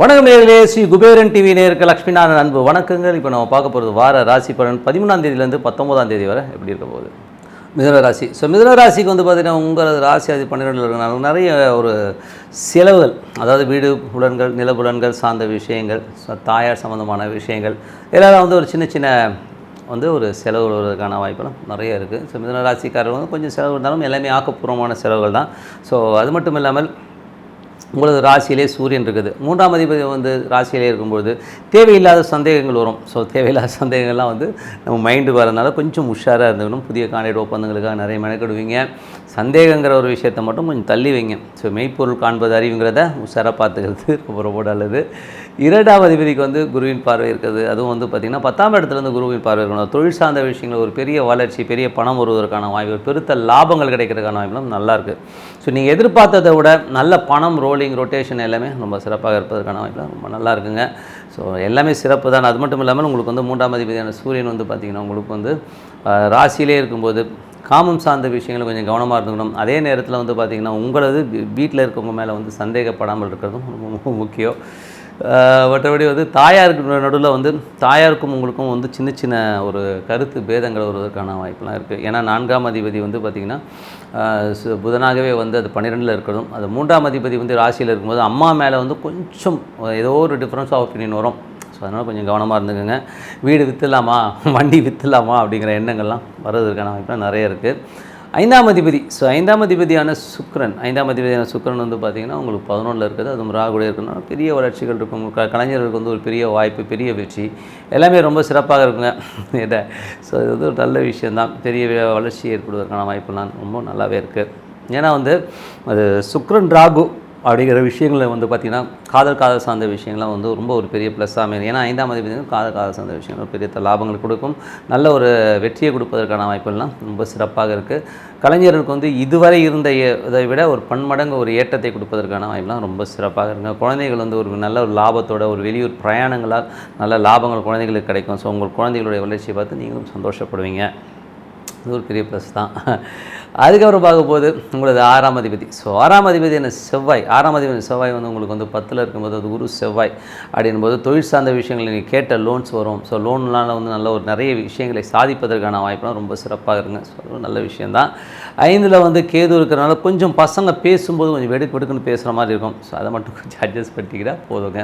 வணக்கம் நேர்களே ஸ்ரீ குபேரன் டிவி நேருக்கு லக்ஷ்மிநாதன் அன்பு வணக்கங்கள். இப்போ நம்ம பார்க்க போகிறது வார ராசி பலன் பதிமூணாம் தேதியிலேருந்து பத்தொம்போதாம் தேதி வரை எப்படி இருக்க போகுது? மிதுன ராசி. ஸோ மிதுன ராசிக்கு வந்து பார்த்திங்கன்னா உங்களது ராசி அது பன்னிரெண்டில் இருக்கிறனால நிறைய ஒரு செலவுகள் அதாவது வீடு புலன்கள் நிலப்புலன்கள் சார்ந்த விஷயங்கள் தாயார் சம்மந்தமான விஷயங்கள் எல்லாரும் வந்து ஒரு சின்ன சின்ன வந்து ஒரு செலவு வருவதற்கான வாய்ப்பெல்லாம் நிறைய இருக்குது. ஸோ மிதுன ராசிக்காரர் வந்து கொஞ்சம் செலவு இருந்தாலும் எல்லாமே ஆக்கப்பூர்வமான செலவுகள் தான். ஸோ அது மட்டும் இல்லாமல் உங்களது ராசியிலே சூரியன் இருக்குது. மூன்றாம் அதிபதி வந்து ராசியிலே இருக்கும்பொழுது தேவையில்லாத சந்தேகங்கள் வரும். ஸோ தேவையில்லாத சந்தேகங்கள்லாம் வந்து நம்ம மைண்டு வரதுனால கொஞ்சம் உஷாராக இருந்துக்கணும். புதிய கான்ட்ராக்ட் ஒப்பந்தங்களுக்காக நிறைய மெனக்கெடுவீங்க சந்தேகங்கிற ஒரு விஷயத்தை மட்டும் கொஞ்சம் தள்ளி வைங்க. ஸோ மெய்ப்பொருள் காண்பது அறிவுங்கிறத உஷாராக பார்த்துக்கிறது. ரொம்ப ரொம்ப நல்லது. இரண்டாம் அதிபதிக்கு வந்து குருவின் பார்வை இருக்குது. அதுவும் வந்து பார்த்திங்கன்னா பத்தாம் இடத்துலேருந்து குருவின் பார்வை இருக்கணும். தொழில் சார்ந்த விஷயங்கள் ஒரு பெரிய வளர்ச்சி பெரிய பணம் வருவதற்கான வாய்ப்பு பெருத்த லாபங்கள் கிடைக்கிறதுக்கான வாய்ப்புலாம் நல்லாயிருக்கு ஸோ நீங்கள் எதிர்பார்த்ததை விட நல்ல பணம் ரோல் ரோலிங் ரொட்டேஷன் எல்லாமே ரொம்ப சிறப்பாக இருப்பதற்கான வாய்ப்புலாம் ரொம்ப நல்லா இருக்குங்க. ஸோ எல்லாமே சிறப்பு தான். அது மட்டும் இல்லாமல் உங்களுக்கு வந்து மூன்றாம் அதிபதியான சூரியன் வந்து பார்த்திங்கன்னா உங்களுக்கு வந்து ராசியிலே இருக்கும்போது காமம் சார்ந்த விஷயங்களை கொஞ்சம் கவனமாக இருந்துக்கணும். அதே நேரத்தில் வந்து பார்த்திங்கன்னா உங்களது வீட்டில் இருக்கவங்க மேலே வந்து சந்தேகப்படாமல் இருக்கிறதும் ரொம்ப முக்கியம். மற்றபடி வந்து தாயாருக்கு நடுவில் வந்து தாயாருக்கும் உங்களுக்கும் வந்து சின்ன சின்ன ஒரு கருத்து பேதங்கள் வருவதற்கான வாய்ப்பெலாம் இருக்குது ஏன்னா நான்காம் அதிபதி வந்து பார்த்திங்கன்னா சு- புதனாகவே வந்து அது பன்னிரெண்டில் இருக்கிறதும் அது மூன்றாம் அதிபதி வந்து ராசியில் இருக்கும்போது அம்மா மேலே வந்து கொஞ்சம் ஏதோ ஒரு டிஃப்ரென்ஸ் ஆஃப் ஒப்பீனியன் வரும். ஸோ அதனால் கொஞ்சம் கவனமாக இருந்துக்கோங்க. வீடு விற்றுலாமா வண்டி விற்றுலாமா அப்படிங்கிற எண்ணங்கள்லாம் வர்றதுக்கான வாய்ப்புலாம் நிறைய இருக்குது ஐந்தாம் அதிபதி. ஸோ ஐந்தாம் அதிபதியான சுக்ரன் ஐந்தாம் அதிபதியான சுக்ரன் வந்து பார்த்திங்கன்னா உங்களுக்கு பதினொன்றில் இருக்குது. அதுவும் ராகுடைய இருக்கணும் பெரிய வளர்ச்சிகள் இருக்கும். க கலைஞர்களுக்கு வந்து ஒரு பெரிய வாய்ப்பு பெரிய வெற்றி. எல்லாமே ரொம்ப சிறப்பாக இருக்குங்க. இதை. ஸோ இது வந்து ஒரு நல்ல விஷயந்தான் பெரிய வளர்ச்சி ஏற்படுவதற்கான வாய்ப்புலாம் ரொம்ப நல்லாவே இருக்குது ஏன்னா வந்து அது சுக்ரன் ராகு அப்படிங்கிற விஷயங்களை வந்து பார்த்திங்கன்னா காதல் காதல் சார்ந்த விஷயங்கள்லாம் வந்து ரொம்ப ஒரு பெரிய ப்ளஸ்ஸாக அமையும் ஏன்னா ஐந்தாம் தேதி காதல் காதல் சார்ந்த விஷயங்கள் பெரிய லாபங்கள் கொடுக்கும். நல்ல ஒரு வெற்றியை கொடுப்பதற்கான வாய்ப்புகள்லாம் ரொம்ப சிறப்பாக இருக்குது கலைஞர்களுக்கு வந்து இதுவரை இருந்த ஏ- இதை விட ஒரு பன்மடங்கு ஒரு ஏற்றத்தை கொடுப்பதற்கான வாய்ப்புலாம் ரொம்ப சிறப்பாக இருக்குங்க குழந்தைகள் வந்து ஒரு நல்ல ஒரு லாபத்தோட ஒரு வெளியூர் பிரயாணங்களால் நல்ல லாபங்கள் குழந்தைகளுக்கு கிடைக்கும். ஸோ உங்கள் குழந்தைகளுடைய வளர்ச்சியை பார்த்து நீங்களும் சந்தோஷப்படுவீங்க. இது ஒரு பெரிய ப்ளஸ் தான். அதுக்கப்புறம் பார்க்கும்போது உங்களது ஆறாம் அதிபதி. ஸோ ஆறாம் அதிபதி என்ன? செவ்வாய். ஆறாம் அதிபதி செவ்வாய் வந்து உங்களுக்கு வந்து பத்தில் இருக்கும்போது அது குரு செவ்வாய் அப்படின்போது தொழில் சார்ந்த விஷயங்கள் நீங்கள் கேட்ட லோன்ஸ் வரும். ஸோ லோன்லாம் வந்து நல்ல ஒரு நிறைய விஷயங்களை சாதிப்பதற்கான வாய்ப்புலாம் ரொம்ப சிறப்பாக இருங்க ஸோ நல்ல விஷயந்தான் ஐந்தில் வந்து கேது இருக்கிறனால கொஞ்சம் பசங்க பேசும்போது கொஞ்சம் வெடுக்கு வெடுக்குன்னு பேசுகிற மாதிரி இருக்கும். ஸோ அதை மட்டும் கொஞ்சம் அட்ஜஸ்ட் பண்ணிக்கிட்டால் போதுங்க.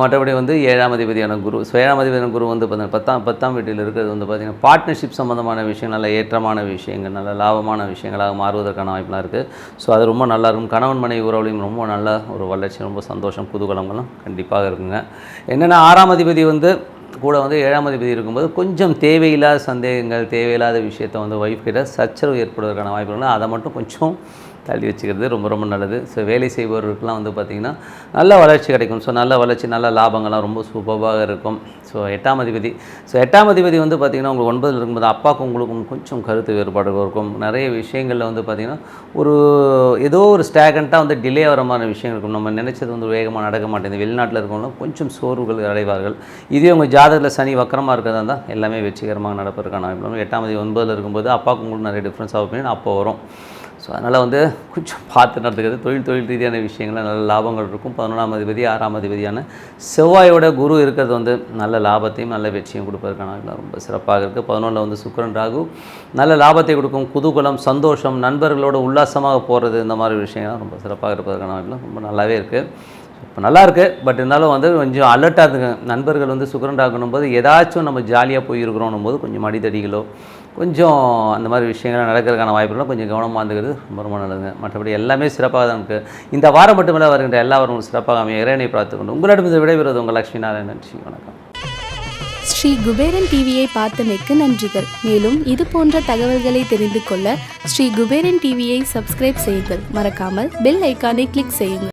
மற்றபடி வந்து ஏழாம் அதிபதியான குரு. ஸோ ஏழாம் அதிபதியான குரு வந்து பார்த்தீங்கன்னா பத்தாம் பத்தாம் வீட்டில் இருக்கிறது வந்து பார்த்திங்கன்னா பார்ட்னர்ஷிப் சம்மந்தமான விஷயம் நல்ல ஏற்றமான விஷயங்கள் நல்ல லாபமான விஷயங்களாக மாறுவதற்கான வாய்ப்புலாம் இருக்குது ஸோ அது ரொம்ப நல்லா இருக்கும். கணவன் மனைவி உறவுலையும் ரொம்ப நல்ல ஒரு வளர்ச்சி ரொம்ப சந்தோஷம் குதூகலங்களும் கண்டிப்பாக இருக்குங்க. என்னென்னா ஆறாம் அதிபதி வந்து கூட வந்து ஏழாம் அதிபதி இருக்கும்போது கொஞ்சம் தேவையில்லாத சந்தேகங்கள் தேவையில்லாத விஷயத்தை வந்து ஒய்ஃப் கிட்ட சச்சரவு ஏற்படுவதற்கான வாய்ப்புகள் அதை மட்டும் கொஞ்சம் தள்ளி வச்சுக்கிறது ரொம்ப ரொம்ப நல்லது. ஸோ வேலை செய்பவர்களுக்கெலாம் வந்து பார்த்திங்கன்னா நல்ல வளர்ச்சி கிடைக்கும். ஸோ நல்ல வளர்ச்சி நல்ல லாபங்கள்லாம் ரொம்ப சூப்பராக இருக்கும். ஸோ எட்டாம் அதிபதி. ஸோ எட்டாம் அதிபதி வந்து பார்த்திங்கன்னா உங்களுக்கு ஒன்பதில் இருக்கும்போது அப்பாவுக்கும் உங்களுக்கும் கொஞ்சம் கருத்து வேறுபாடுகள் இருக்கும். நிறைய விஷயங்களில் வந்து பார்த்திங்கன்னா ஒரு ஏதோ ஒரு ஸ்டாகண்ட்டாக வந்து டிலே ஆகிற மாதிரி விஷயங்கள் இருக்கும். நம்ம நினச்சது வந்து வேகமாக நடக்க மாட்டேங்குது. வெளிநாட்டில் இருக்கவங்களும் கொஞ்சம் சோர்வுகள் அடைவார்கள். இதே உங்கள் ஜாதகத்தில் சனி வக்கரமாக இருக்கிறதா இருந்தால் எல்லாமே வெற்றிகரமாக நடப்பதற்கான எட்டாம் தேதி ஒன்பதில் இருக்கும்போது அப்பாவுக்கு உங்களுக்கு நிறைய டிஃப்ரென்ஸ் ஆகும் அப்போ வரும். ஸோ அதனால் வந்து கொஞ்சம் பார்த்து நடத்துக்கிறது தொழில் தொழில் ரீதியான விஷயங்களில் நல்ல லாபங்கள் இருக்கும். பதினொன்றாம் அதிபதி ஆறாம் அதிபதியான செவ்வாயோட குரு இருக்கிறது வந்து நல்ல லாபத்தையும் நல்ல வெற்றியும் கொடுப்பதற்கான ரொம்ப சிறப்பாக இருக்குது பதினொன்றில் வந்து சுக்கரன் ராகு. நல்ல லாபத்தை கொடுக்கும். குதூகலம் சந்தோஷம் நண்பர்களோட உல்லாசமாக போகிறது இந்த மாதிரி விஷயங்கள்லாம் ரொம்ப சிறப்பாக இருப்பதற்கான ரொம்ப நல்லாவே இருக்குது இப்போ நல்லா பட் இருந்தாலும் வந்து கொஞ்சம் அலர்ட்டாக இருந்துங்க நண்பர்கள் வந்து சுக்கரன் ஆகணும் போது ஏதாச்சும் நம்ம ஜாலியாக போயிருக்கிறோம் போது கொஞ்சம் அடிதடிகளோ கொஞ்சம் அந்த மாதிரி விஷயங்கள்லாம் நடக்கிறதுக்கான வாய்ப்புகளும் கொஞ்சம் கவனமாக இருந்துக்கிறது ரொம்ப ரொம்ப நல்லதுங்க. மற்றபடி எல்லாமே சிறப்பாக தான் இருக்குது இந்த வாரம் மட்டுமல்ல வருகின்ற எல்லா சிறப்பாக அமைய இறைவனை பார்த்துக்கொண்டு உங்களிடம் இது விடைபெறுவது உங்கள் லட்சுமி நாராயணன். நன்றி வணக்கம். ஸ்ரீ குபேரன் டிவியை பார்த்தமைக்கு நன்றிகள். மேலும் இது போன்ற தகவல்களை தெரிந்து கொள்ள ஸ்ரீ குபேரன் டிவியை சப்ஸ்கிரைப் செய்யுங்கள். மறக்காமல் பெல் ஐக்கானை கிளிக் செய்யுங்கள்.